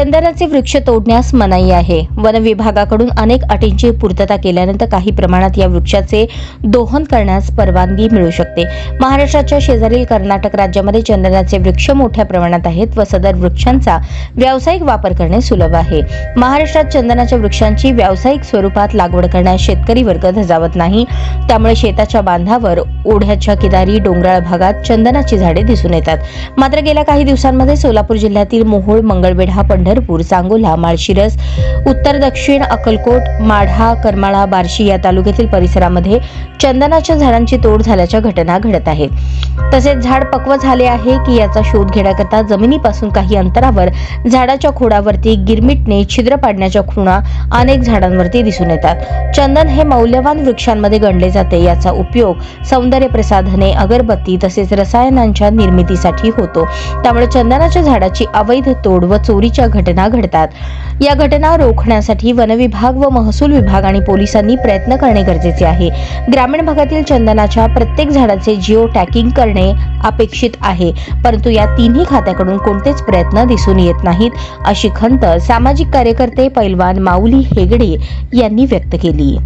चंदनाचे वृक्ष तोडण्यास मनाई आहे. वन विभागाकडून अनेक अटींची पूर्तता केल्यानंतर काही प्रमाणात या वृक्षाचे दोहन करण्यास परवानगी मिळू शकते. महाराष्ट्राच्या शेजारील कर्नाटक राज्यामध्ये चंदनाचे वृक्ष मोठ्या प्रमाणात आहेत व सदर वृक्षांचा व्यावसायिक वापर करणे सुलभ आहे. महाराष्ट्रात चंदनाच्या वृक्षांची व्यावसायिक स्वरूपात लागवड करण्यास शेतकरी वर्ग धजावत नाही. त्यामुळे शेताच्या बांधावर ओढ्याच्या किनारी डोंगराळ भागात चंदनाची झाडे दिसून येतात. मात्र गेल्या काही दिवसांमध्ये सोलापूर जिल्ह्यातील मोहोळ मंगळवेढा पंढरपूर सांगोला माळशिरस उत्तर दक्षिण अक्कलकोट माढा करमाळा बार्शी या तालुक्यातील परिसरामध्ये चंदनाच्या झाडांची तोड झाल्याच्या घटना घडत आहेत. तसेच झाड पक्व झाले आहे की याचा शोध घेण्याकरता जमिनीपासून काही अंतरावर झाडाच्या खोडावरती गिरमिटने छिद्र पाडण्याच्या खुणा अनेक झाडांवरती दिसून येतात. चंदन हे मौल्यवान वृक्षांमध्ये गणले जाते. याचा उपयोग सौंदर्य प्रसाधने अगरबत्ती तसेच रसायनांच्या निर्मितीसाठी होतो. त्यामुळे चंदनाच्या झाडाची अवैध तोड व चोरीच्या घटना घडतात. या घटना रोखण्यासाठी वनविभाग व महसूल विभाग आणि पोलिसांनी प्रयत्न करणे गरजेचे आहे. ग्रामीण भागातील चंदनाच्या प्रत्येक झाडाचे जिओ टॅकिंग करणे अपेक्षित आहे. परंतु या तिन्ही खात्याकडून कोणतेच प्रयत्न दिसून येत नाहीत अशी खंत सामाजिक कार्यकर्ते पैलवान माऊली हेगडे यांनी व्यक्त केली.